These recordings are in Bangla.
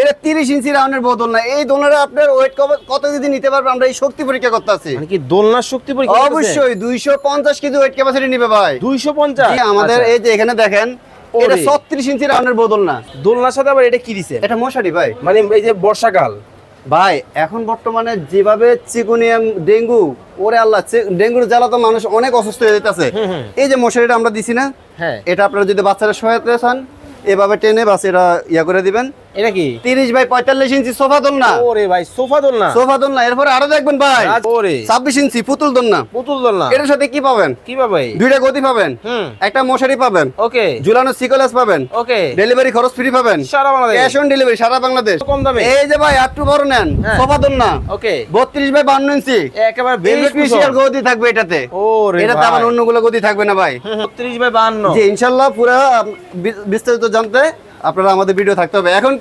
এটা তিরিশ ইঞ্চি রাউন্ডের বদল না এই দোলনাটা আপনার ওয়েট কত কেজি নিতে পারবে? আমরা এই শক্তি পরীক্ষা করতে আছি মানে কি দোলনার শক্তি পরীক্ষা অবশ্যই দুইশো পঞ্চাশ কেজি ওয়েট ক্যাপাসিটি নিবে ভাই। দুইশো পঞ্চাশ? জি, আমাদের এই যে এখানে দেখেন এটা ওরে। ছত্রিশ ইঞ্চি রাউন্ডের বোতল না দোলনার সাথে আবার এটা কি দিছে? এটা মশারি ভাই। মানে এই যে বর্ষাকাল। ভাই এখন বর্তমানে যেভাবে চিকুনিয়াম ডেঙ্গু ওরে আল্লাহ ডেঙ্গুর জ্বালা তো মানুষ অনেক অসুস্থ হয়ে যেতেছে। এই যে মশারিটা আমরা দিছি না হ্যাঁ। এটা আপনারা যদি বাচ্চারা সহায়তা চান এভাবে টেনে বাস এটা ইয়া করে দিবেন। এটা কি? তিরিশ বাই পঁয়তাল্লিশ ইঞ্চি সোফা দোল ওরে ভাই সোফা দোলনা। সোফা দোল না আরও দেখবেন ভাই। ওরে। ছাব্বিশ ইঞ্চি পুতুল দোল পুতুল দোলনা। এটার সাথে কি পাবেন? কি ভাই? দুইটা গদি পাবেন। হুম। একটা মশারি পাবেন। ওকে। ঝুলানো সিকলেস পাবেন। ওকে। ডেলিভারি খরচ ফ্রি পাবেন। সারা বাংলাদেশ। ক্যাশ অন ডেলিভারি সারা বাংলাদেশ। কম দামে। এই যে ভাই আটটু বড় নেন। সোফা দোল ওকে। বত্রিশ বাই বান্ন ইঞ্চি। একেবারে ভেলভেট স্পেশাল গদি থাকবে এটাতে। ওরে এটাতে আবার অন্যগুলো গদি থাকবে না ভাই। 36 বাই 52 জি ইনশাল্লাহ পুরো বিস্তারিত জানতে আপনারা আমাদের ভিডিও থাকতে হবে। এখন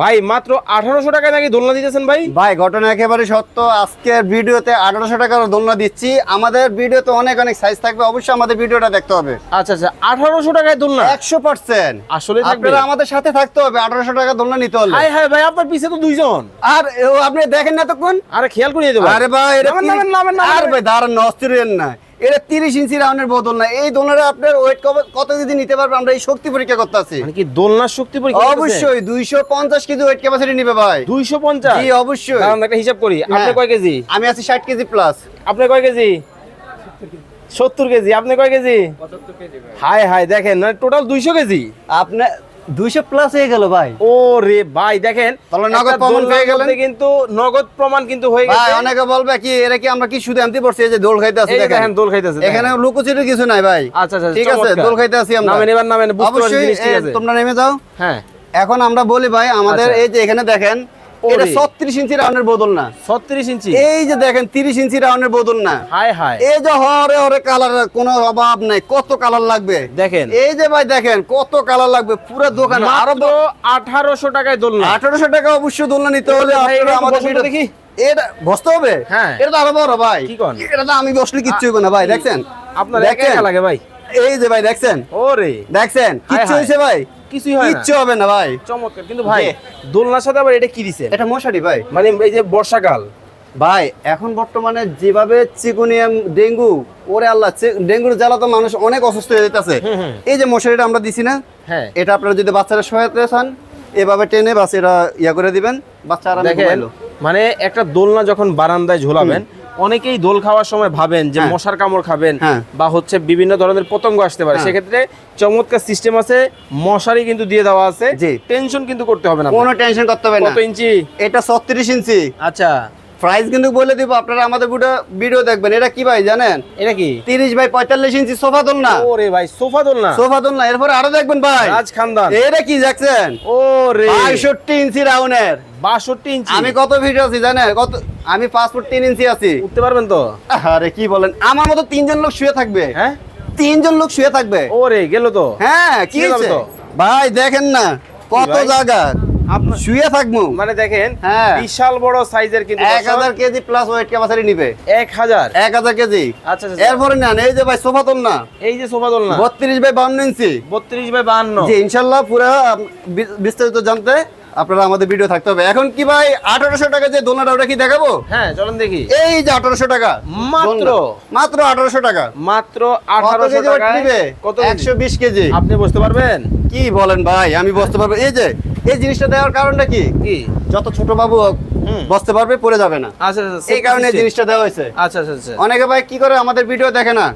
ভাই মাত্র 1800 টাকায় নাকি দোলনা দিতেছেন ভাই? ভাই ঘটনা একেবারে সত্য। আজকের ভিডিওতে আঠারোশো টাকার দোলনা দিচ্ছি। আমাদের ভিডিওতে অনেক অনেক সাইজ থাকবে। অবশ্যই আমাদের ভিডিওটা দেখতে হবে। আচ্ছা আচ্ছা 1800 টাকায় দোলনা? একশো পার্সেন্ট আসলে থাকবে আপনারা আমাদের সাথে থাকতে হবে। আঠারোশো টাকা দোলনা নিতে হলে। হাই হাই ভাই আপনার পিছে তো দুইজন। আর ও আপনি দেখেন না তখন আরে খেয়াল করিয়ে দেবো। আরে ভাই নামেন, নামেন, নামেন, আর ভাই দাঁড়ান না অস্থির না। এটা তিরিশ ইঞ্চি রাউন্ডের বোতল না এই দোলনাটা আপনার ওয়েট কত কেজি নিতে পারবে? আমরা এই শক্তি পরীক্ষা করতে আছি মানে কি দোলনার শক্তি পরীক্ষা অবশ্যই দুইশো পঞ্চাশ কেজি ওয়েট ক্যাপাসিটি নিবে ভাই। 250 জি অবশ্যই। দাঁড়ান একটা হিসাব করি। আপনি হ্যাঁ। কয় কেজি? আমি আছি ষাট কেজি প্লাস আপনি কয় কেজি? 70 কেজি। আপনি কয় কেজি? হাই হাই দেখেন মানে টোটাল 200 কেজি। আপনার দুইশো প্লাস হয়ে গেল ভাই। ও রে ভাই দেখেন তাহলে নগদ প্রমাণ দোলনার পেয়ে গেলেন? কিন্তু নগদ প্রমাণ কিন্তু হয়ে ভাই গেছে অনেকে বলবে কি এরা কি আমরা কি সুদে আনতে পারছি? এই যে দোল খাইতে আছি দেখেন। দেখেন দোল খাইতেছে এখানে লুকোচুরি কিছু নাই ভাই। আচ্ছা আচ্ছা ঠিক আছে দোল খাইতে আছি আমরা। নামেন এবার নামেন বুঝতে পারছি অবশ্যই জিনিস ঠিক আছে। তোমরা নেমে যাও। হ্যাঁ। এখন আমরা বলি ভাই আমাদের আচ্ছা। এই যে এখানে দেখেন। এটা ইঞ্চি রাউন্ডের বোতল না। 36 ইঞ্চি? এই যে দেখেন তিরিশ ইঞ্চি রাউন্ডের বোতল না। হাই হাই এই যে হরে হরে কালার কোনো অভাব নাই। কত কালার লাগবে? দেখেন। এই যে ভাই দেখেন কত কালার লাগবে। পুরো দোকান আরও মাত্র 1800 টাকায় দোলনা। টাকা দোলনা নিতে হলে আমাদের বসুন তো ভিডিও- দেখি। এটা বসতে হবে? হ্যাঁ। এটা তো আরও বড় ভাই। এটা তো আমি বসলে কিচ্ছু হবে না ভাই দেখছেন? আপনার একা লাগে ভাই। এই যে ভাই দেখছেন? ওরে। দেখছেন? কিচ্ছু ভাই? কিছুই হয় না। কিচ্ছু হবে না ভাই। চমৎকার। কিন্তু ভাই দোলনার সাথে আবার এটা কি দিছে? এটা মশারি ভাই। মানে এই যে বর্ষাকাল। ভাই এখন বর্তমানে যেভাবে চিকুনিয়াম ডেঙ্গু ওরে আল্লাহ ডেঙ্গুর জ্বালা তো মানুষ অনেক অসুস্থ হয়ে যেতেছে। এই যে মশারিটা আমরা দিছি না হ্যাঁ। এটা আপনারা যদি বাচ্চারা সহায়তা চান এভাবে টেনে বাস এটা ইয়া করে দিবেন বাচ্চা আরামে মানে একটা দোলনা যখন বারান্দায় ঝোলাবেন অনেকেই দোল খাওয়ার সময় ভাবেন যে হ্যাঁ। মশার কামড় খাবেন হ্যাঁ। বা হচ্ছে বিভিন্ন ধরনের পতঙ্গ আসতে পারে হ্যাঁ। সেক্ষেত্রে চমৎকার সিস্টেম আছে মশারি কিন্তু দিয়ে দেওয়া আছে। টেনশন কিন্তু করতে হবে না কোনো টেনশন করতে হবে না কত ইঞ্চি এটা ছত্রিশ ইঞ্চি আচ্ছা প্রাইস কিন্তু বলে দিব আপনারা আমাদের ভিডিও ভিডিও দেখবেন। এটা কি ভাই জানেন? এটা কি? তিরিশ বাই পঁয়তাল্লিশ ইঞ্চি সোফা দোল না ওরে ভাই সোফা দোলনা? সোফা দোল না এরপরে আরও দেখবেন ভাই। রাজ খানদান। এটা কি দেখছেন? ও রে পঁয়ষট্টি ইঞ্চি রাউন্ডের বাষট্টি ইঞ্চি। আমি কত ভিডিও আছি জানেন? কত আমি পাঁচ ফুট তিন ইঞ্চি আছি। উঠতে পারবেন তো? আরে কি বলেন? আমার মতো তিনজন লোক শুয়ে থাকবে। হ্যাঁ? তিনজন লোক শুয়ে থাকবে। ওরে গেল তো। হ্যাঁ কি হয়েছে? তো? ভাই দেখেন না কত জায়গা। শুয়ে থাকব। মানে দেখেন হ্যাঁ। বিশাল বড় সাইজের কিন্তু এক হাজার কেজি প্লাস ওয়েট ক্যাপাসিটি নিবে। এক হাজার? এক হাজার কেজি। আচ্ছা আচ্ছা এরপরে নেন এই যে ভাই সোফা তোল না এই যে সোফা দোলনা বত্রিশ বাই বান্ন ইঞ্চি। বত্রিশ বাই বাহান্ন জি ইনশাল্লাহ পুরো বিস্তারিত জানতে আপনারা আমাদের ভিডিও থাকতে হবে। এখন কি ভাই আঠারোশো টাকা যে দোলনাটা ওটা কি দেখাবো? হ্যাঁ চলেন দেখি। এই যে আঠারোশো টাকা। মাত্র? মাত্র আঠারোশো টাকা। মাত্র আঠারোশো নিবে? কত একশো বিশ কেজি। আপনি বুঝতে পারবেন? কি বলেন ভাই আমি বসতে পারব। এই যে এই জিনিসটা দেওয়ার কারণটা কি? কি? যত ছোট বাবু হোক বসতে পারবে পড়ে যাবে না। আচ্ছা আচ্ছা এই কারণে জিনিসটা দেওয়া হয়েছে। আচ্ছা আচ্ছা আচ্ছা। অনেকে ভাই কি করে আমাদের ভিডিও দেখে না।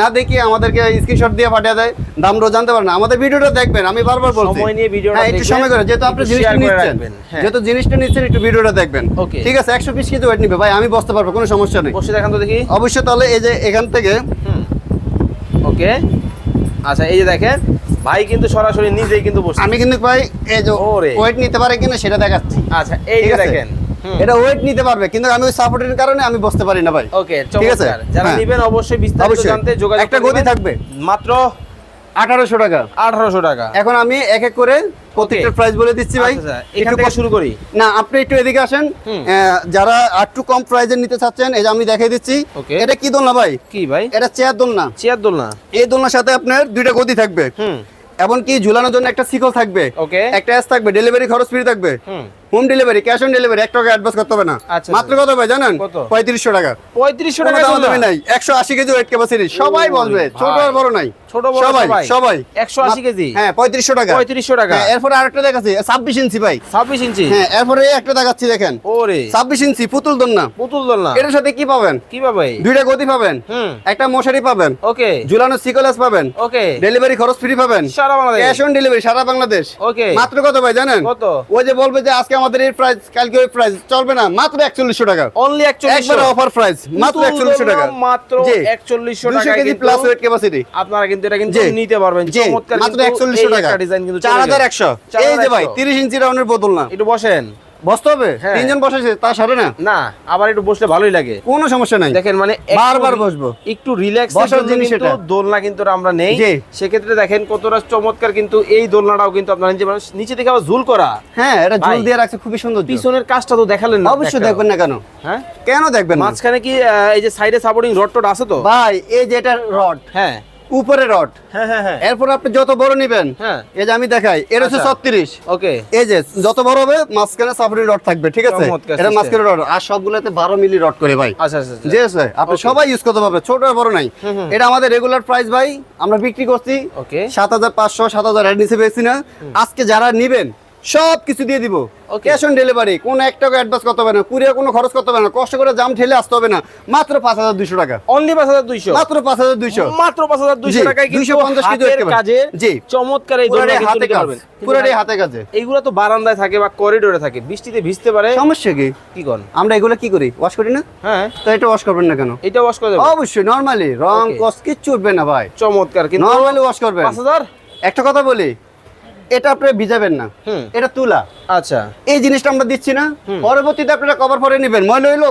না দেখি আমাদেরকে স্ক্রিনশট দিয়ে পাঠিয়ে দেয় দাম রো জানতে পারে না। আমাদের ভিডিওটা দেখবেন আমি বারবার বলছি। সময় নিয়ে ভিডিওটা হ্যাঁ একটু সময় করে যেহেতু আপনি জিনিসটা নিচ্ছেন। হ্যাঁ। যেহেতু জিনিসটা নিচ্ছেন একটু ভিডিওটা দেখবেন. ঠিক আছে একশো বিশ কেজি ওয়েট নিবে। ভাই আমি বসতে পারব কোনো সমস্যা নেই। বসে দেখান তো দেখি। অবশ্যই তাহলে এই যে এখান থেকে ওকে। আচ্ছা এই যে দেখেন ভাই কিন্তু সরাসরি নিজেই কিন্তু বসে আমি কিন্তু ভাই এই যে ওরে। ওয়েট নিতে পারে কিনা সেটা দেখাচ্ছি আচ্ছা এই যে দেখেন এটা ওয়েট নিতে পারবে কিন্তু আমি ওই সাপোর্টের কারণে আমি বসতে পারি না ভাই ওকে ঠিক আছে? যারা হ্যাঁ। নেবেন অবশ্যই বিস্তারিত জানতে যোগাযোগ একটা গতি থাকবে। মাত্র আঠারোশো টাকা। আঠারোশো টাকা। এখন আমি এক এক করে প্রত্যেকটা প্রাইস বলে দিচ্ছি ভাই। আচ্ছা, আচ্ছা, এখান একটু থেকে শুরু করি। না আপনি একটু এদিকে আসেন। যারা একটু কম প্রাইজের নিতে চাচ্ছেন এই যে আমি দেখাই দিচ্ছি। এটা কি দোলনা ভাই? কি ভাই? এটা চেয়ার দোলনা। চেয়ার দোলনা। এই দোলনার সাথে আপনার দুইটা গদি থাকবে। এমনকি ঝুলানোর জন্য একটা শিকল থাকবে। একটা অ্যাস থাকবে ডেলিভারি খরচ ফ্রি থাকবে। হুম ডেলিভারি ক্যাশ অন ডেলিভারি এক টাকা অ্যাডভান্স করতে হবে না। আচ্ছা, মাত্র কত ভাই জানেন? পঁয়ত্রিশশো টাকা। পঁয়ত্রিশশো টাকা দোলনা। নাই। একশো আশি কেজি ওয়েট ক্যাপাসিটি সবাই বলবে ছোট আর বড় নাই। ছোট বড় সবাই সবাই। সবাই। 180 কেজি? হ্যাঁ পঁয়ত্রিশশো টাকা। 3500 টাকা। হ্যাঁ, এরপরে আরেকটা দেখাচ্ছি ছাব্বিশ ইঞ্চি ভাই। ছাব্বিশ ইঞ্চি? হ্যাঁ এরপরে এই একটা দেখাচ্ছি দেখেন। ওরে। ছাব্বিশ ইঞ্চি পুতুল দন্না পুতুল দোলনা। এটার সাথে কি পাবেন? কি পাবে? দুইটা গতি পাবেন। হুম। একটা মশারি পাবেন। ওকে। ঝুলানো সিকলেস পাবেন। ওকে। ডেলিভারি খরচ ফ্রি পাবেন। সারা বাংলাদেশ। ক্যাশ অন ডেলিভারি সারা বাংলাদেশ। ওকে। মাত্র কত ভাই জানেন? কত? ওই যে বলবে যে আজকে আমাদের এই প্রাইস কালকে ওই প্রাইস চলবে না মাত্র একচল্লিশশো টাকা। অনলি একবার অফার প্রাইস মাত্র একচল্লিশশো টাকা। মাত্র একচল্লিশশো টাকা কেজি প্লাস ওয়েট ক্যাপাসিটি আপনারা কিন্তু এটা কিন্তু নিতে পারবেন। চমৎকার মাত্র একচল্লিশশো টাকা। ডিজাইন কিন্তু চার হাজার একশো। এই যে ভাই তিরিশ ইঞ্চি রাউন্ডের বোতল না। একটু বসেন। বসতে হবে? হ্যাঁ। তিনজন বসেছে তা সারে না? না আবার একটু বসলে ভালোই লাগে। কোনো সমস্যা নাই। দেখেন মানে বারবার বসবো। একটু রিল্যাক্স বসার জিনিস এটা। দোলনা কিন্তু আমরা নেই। সেক্ষেত্রে দেখেন কতটা চমৎকার কিন্তু এই দোলনাটাও কিন্তু আপনারা নিচে আবার ঝুল করা। হ্যাঁ এটা ঝুল ভাই। দিয়ে রাখছে খুবই সুন্দর পিছনের কাজটা তো দেখালেন না অবশ্যই দেখবেন না কেন? হ্যাঁ? কেন দেখবেন মাঝখানে কি এই যে সাইডে সাপোর্টিং রড টড আছে তো? ভাই এই যে এটা রড হ্যাঁ। উপরে রড। হ্যাঁ হ্যাঁ হ্যাঁ। এরপর আপনি যত বড় নিবেন হ্যাঁ। এই যে আমি দেখাই এটা হচ্ছে আচ্ছা। ছত্রিশ। ওকে। এই যে যত বড় হবে মাঝখানে সাপোর্টিং রড থাকবে ঠিক আছে? এটা মাঝখানে রড আর সবগুলোতে বারো মিলি রড করে ভাই। আচ্ছা আচ্ছা আচ্ছা। জি আছে? আপনি সবাই ইউজ করতে পারবেন ছোট আর বড় নাই। এটা আমাদের রেগুলার প্রাইস ভাই আমরা বিক্রি করছি। ওকে। সাত হাজার পাঁচশো সাত হাজার এর নিচে পেয়েছি না। আজকে যারা নিবেন সব কিছু দিয়ে দিব। ক্যাশ অন ডেলিভারি কোন এক টাকা অ্যাডভান্স করতে হবে না কুরিয়ার কোনো খরচ করতে হবে না কষ্ট করে জাম ঠেলে আসতে হবে না মাত্র পাঁচ হাজার দুইশো টাকা। অনলি পাঁচ হাজার দুইশো? মাত্র পাঁচ হাজার দুইশো। মাত্র পাঁচ হাজার দুইশো টাকায় কিন্তু 250 কেজি কাজে জি। চমৎকার এই হাতে পারবেন। পুরাটাই হাতে কাজে। এইগুলো তো বারান্দায় থাকে বা করিডোরে থাকে। বৃষ্টিতে ভিজতে পারে। সমস্যা কি? কি কন? আমরা এগুলো কি করি? ওয়াশ করি না? হ্যাঁ। তো এটা ওয়াশ করবেন না কেন? এটা ওয়াশ করে দেবো অবশ্যই নর্মালি রং. কস কিচ্ছু উঠবে না ভাই। চমৎকার কিন্তু নর্মালি ওয়াশ করবেন। পাঁচ হাজার? একটা কথা বলি এটা আপনি ভিজাবেন না। এটা তুলা। আচ্ছা। এই জিনিসটা আমরা দিচ্ছি না। পরবর্তীতে আপনারা কভার পরে নেবেন। ময়লা হইল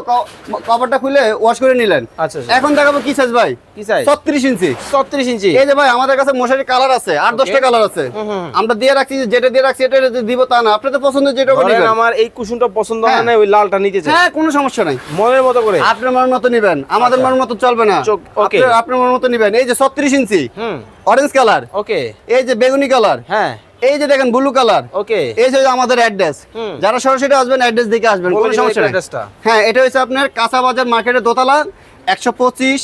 কভারটা খুলে ওয়াশ করে নিলেন। আচ্ছা আচ্ছা। এখন দেখাবো কি সাইজ ভাই। কি চাই ছত্রিশ ইঞ্চি। ছত্রিশ ইঞ্চি। এই যে ভাই আমাদের কাছে মশারি কালার আছে আট দশটা Okay. কালার আছে। আমরা দিয়ে রাখছি যেটা দিয়ে রাখছি এটা দিব তা না। আপনাদের পছন্দ যেটা নেবেন। আমার এই কুসুমটা পছন্দ হয় হ্যাঁ। না ওই লালটা নিতে চাই। হ্যাঁ কোনো সমস্যা নাই। মনের মতো করে। আপনার মন মতো নিবেন। আমাদের মনের মতো চলবে না। আপনার- মনের মতো নিবেন। এই যে ছত্রিশ ইঞ্চি। হুম। অরেঞ্জ কালার ওকে এই যে বেগুনি কালার হ্যাঁ। এই যে দেখেন ব্লু কালার ওকে এই যে আমাদের অ্যাড্রেস যারা সরাসরি আসবেন অ্যাড্রেস দেখে আসবেন কোনো সমস্যা নেই। হ্যাঁ এটা হচ্ছে আপনার কাঁচা বাজার মার্কেটের দোতলা একশো পঁচিশ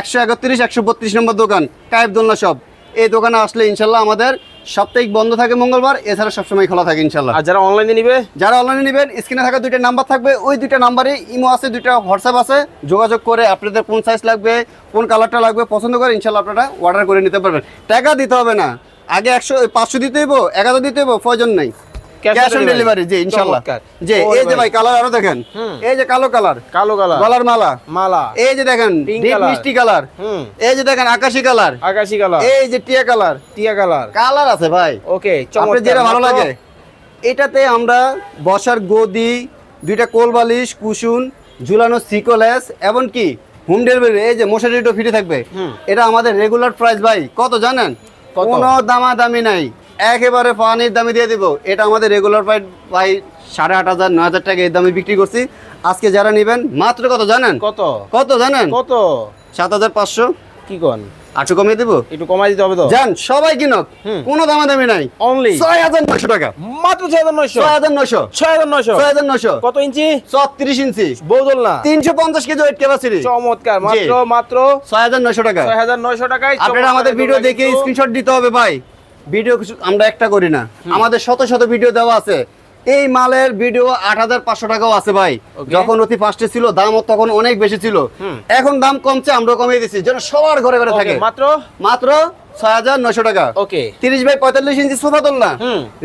একশো একত্রিশ একশো বত্রিশ নম্বর দোকান টাইপ দোলনা সব এই দোকানে আসলে ইনশাল্লাহ আমাদের সাপ্তাহিক বন্ধ থাকে মঙ্গলবার এছাড়া সবসময় খোলা থাকে ইনশাল্লাহ। আর যারা অনলাইনে নিবে? যারা অনলাইনে নেবেন স্ক্রিনে থাকা দুইটা নাম্বার থাকবে ওই দুইটা নাম্বারে ইমো আছে দুইটা হোয়াটসঅ্যাপ আছে যোগাযোগ করে আপনাদের কোন সাইজ লাগবে কোন কালারটা লাগবে পছন্দ করে ইনশাল্লাহ আপনারা অর্ডার করে নিতে পারবেন। টাকা দিতে হবে না। আগে একশো পাঁচশো দিতে হইব এক হাজার দিতে হইব প্রয়োজন নেই। ক্যাশ অন ডেলিভারি জি ইনশাল্লাহ। জি এই যে ভাই। কালার আরও দেখেন। এই যে কালো কালার কালো কালার গলার মালা। মালা। এই যে দেখেন ডিপ মিষ্টি কালার এই যে দেখেন আকাশি কালার আকাশি কালার এই যে টিয়া কালার টিয়া কালার কালার আছে ভাই। ওকে আপনার যেটা ভালো লাগে এটাতে আমরা বসার গদি দুইটা কোল বালিশ কুশন ঝুলানো সিকোলেস এমনকি হোম ডেলিভারি এই যে মশারিটা ফ্রি থাকবে। এটা আমাদের রেগুলার প্রাইস ভাই। কত জানেন? কোনো দামাদামি নাই। একেবারে পানির দামে দিয়ে দিব। এটা আমাদের রেগুলার প্রাইস ভাই সাড়ে আট হাজার নয় হাজার টাকা এই দামে বিক্রি করছি। আজকে যারা নেবেন মাত্র কত জানেন? কত? কত জানেন? কত? সাত হাজার পাঁচশো। কি কোন? আটশো কমিয়ে দেবো? একটু কমাই দিতে হবে তো। যান সবাই কিনক। কোনো দামাদামি নাই। অনলি ছয় হাজার নয়শো টাকা। মাত্র ছয় হাজার নয়শো? ছয় হাজার নয়শো। ছয় হাজার নয়শো? ছয় হাজার নয়শো। কত ইঞ্চি? ইঞ্চি। বৌদল না। তিনশো পঞ্চাশ কেজি ওয়েট ক্যাপাসিটি চমৎকার। মাত্র মাত্র? ছয় হাজার নয়শো টাকা। ছয় হাজার নয়শো টাকায় আপনারা আমাদের ভিডিও দেখে স্ক্রিনশট দিতে হবে ভাই। ভিডিও কিছু আমরা একটা করি না। আমাদের শত শত ভিডিও দেওয়া আছে। এই মালের ভিডিও আট হাজার পাঁচশো টাকাও আছে ভাই। যখন অতি ফার্স্টে ছিল দাম তখন অনেক বেশি ছিল। এখন দাম কমছে আমরা কমিয়ে দিচ্ছি যেন সবার ঘরে ঘরে থাকে। মাত্র? মাত্র ছয় হাজার নয়শো টাকা। ওকে। তিরিশ বাই পঁয়তাল্লিশ ইঞ্চি সোফা দোলনা।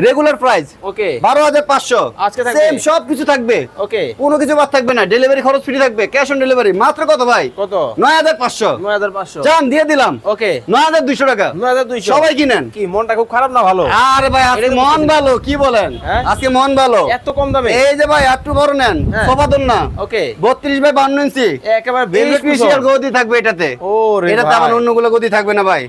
Regular price okay. বারো হাজার পাঁচশো। আজকে? সেম সব কিছু থাকবে। ওকে। কোনো কিছু বাদ থাকবে না। ডেলিভারি খরচ ফ্রি থাকবে। ক্যাশ অন ডেলিভারি মাত্র কত ভাই? কত? নয় হাজার পাঁচশো। নয় হাজার পাঁচশো। যান দিয়ে দিলাম। ওকে। নয় হাজার দুইশো টাকা। নয় হাজার দুইশো। সবাই কিনেন। কি মনটা খুব খারাপ না ভালো? আরে ভাই আজকে মন ভালো কি বলেন? হ্যাঁ? আজকে মন ভালো। এত কম দামে? এই যে ভাই একটু বড় নেন। হ্যাঁ। সোফা দোল না ওকে। বত্রিশ বাই বান্ন ইঞ্চি। একেবারে velvet স্পেশাল গদি থাকবে এটাতে। ও রে এটাতে ভাই। অন্যগুলো গদি থাকবে না ভাই।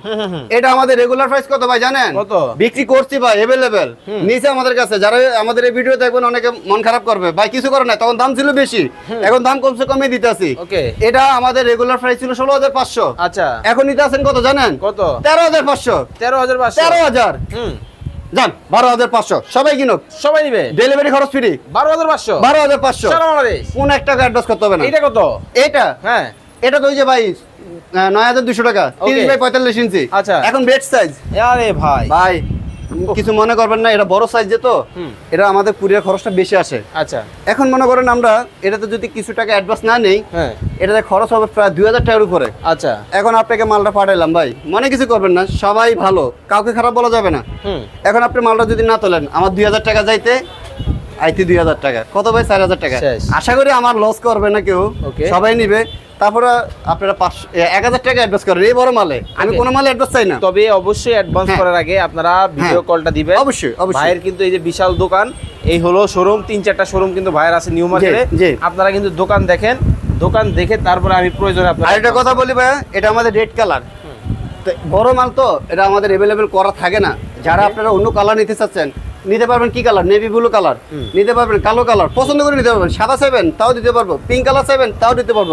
এটা আমাদের রেগুলার প্রাইস কত ভাই জানেন? কত? বিক্রি করছি ভাই এভেলেবেল নিচে আমাদের কাছে যারা আমাদের এই ভিডিও দেখবেন অনেকে মন খারাপ করবে। ভাই কিছু করে না তখন দাম ছিল বেশি। এখন দাম কমসে কমিয়ে দিতেছি। ওকে। এটা আমাদের রেগুলার প্রাইস ছিল ষোলো হাজার পাঁচশো। আচ্ছা। এখন নিতে আছেন কত জানেন? কত? তেরো হাজার পাঁচশো। তেরো হাজার পাঁচশো। তেরো হাজার। হুম। যান বারো হাজার পাঁচশো। সবাই কিনুক। সবাই নিবে? ডেলিভারি খরচ ফ্রি বারো হাজার পাঁচশো? বারো হাজার পাঁচশো। কোন এক টাকা অ্যাডভান্স করতে হবে না। এইটা কত? এটা হ্যাঁ। এটা তো ওই যে ভাই নয় হাজার দুশো টাকা তিরিশ. বাই পঁয়তাল্লিশ ইঞ্চি। আচ্ছা। এখন বেড সাইজ আরে ভাই। ভাই কিছু মনে করবেন না এটা বড় সাইজ তো এটা আমাদের কুরিয়ার খরচটা বেশি আসে। আচ্ছা। এখন মনে করেন আমরা এটাতে যদি কিছু টাকা অ্যাডভান্স না নেই হ্যাঁ। এটাতে খরচ হবে প্রায় দুই হাজার টাকার উপরে। আচ্ছা। এখন আপনাকে মালটা পাঠাইলাম ভাই। মনে কিছু করবেন না সবাই ভালো। কাউকে খারাপ বলা যাবে না। এখন আপনি মালটা যদি না তোলেন আমার দুই হাজার টাকা যাইতে আইতে দুই হাজার টাকা। কত ভাই? চার হাজার টাকা। আশা করি আমার লস করবে না কেউ. সবাই নিবে। তারপরে আপনারা পাঁচশো এক হাজার টাকা অ্যাডভান্স করেন। এই বড় মালে। আমি কোনো মালে অ্যাডভান্স চাই না। তবে অবশ্যই অ্যাডভান্স। করার আগে আপনারা ভিডিও হ্যাঁ। কলটা দিবেন। অবশ্যই, অবশ্যই। ভাইয়ের কিন্তু এই যে বিশাল দোকান এই হলো শোরুম তিন চারটা শোরুম কিন্তু ভাইয়ের আছে নিউ মার্কেটে আপনারা কিন্তু দোকান দেখেন। দোকান দেখে তারপরে আমি প্রয়োজনে আর আপনার একটা কথা বলি ভাই এটা আমাদের রেড কালার বড় মাল তো এটা আমাদের অ্যাভেলেবেল করা থাকে না। যারা আপনারা অন্য কালার নিতে চাচ্ছেন নিতে পারবেন কি কালার? Navy blue colour. নিতে পারবেন কালো কালার। পছন্দ করে নিতে পারবেন। সাদা চাইবেন তাও দিতে পারব। পিঙ্ক কালার চাইবেন তাও দিতে পারব।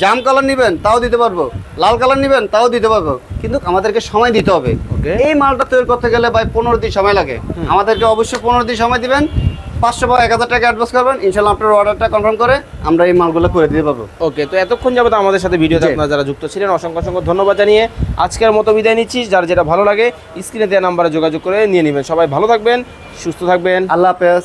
জাম কালার নেবেন তাও দিতে পারব। লাল কালার নেবেন তাও দিতে পারব। কিন্তু আমাদেরকে সময় দিতে হবে। এই মালটা তৈরি করতে গেলে ভাই পনেরো দিন সময় লাগে। আমাদেরকে অবশ্যই পনেরো দিন সময় দিবেন। পাঁচশো বা এক হাজার টাকা অ্যাডভান্স করবেন ইনশাল্লাহ আপনার অর্ডারটা কনফার্ম করে আমরা এই মালগুলো করে দিতে পারব ওকে তো এতক্ষণ যাবত আমাদের সাথে ভিডিওতে। আপনারা যারা যুক্ত ছিলেন অসংখ্য অসংখ্য ধন্যবাদ জানিয়ে আজকের মতো বিদায় নিচ্ছি। যার যেটা ভালো লাগে স্ক্রিনে দেওয়া নাম্বারে যোগাযোগ করে নিয়ে নেবেন। সবাই ভালো থাকবেন সুস্থ থাকবেন। আল্লাহ হাফেজ।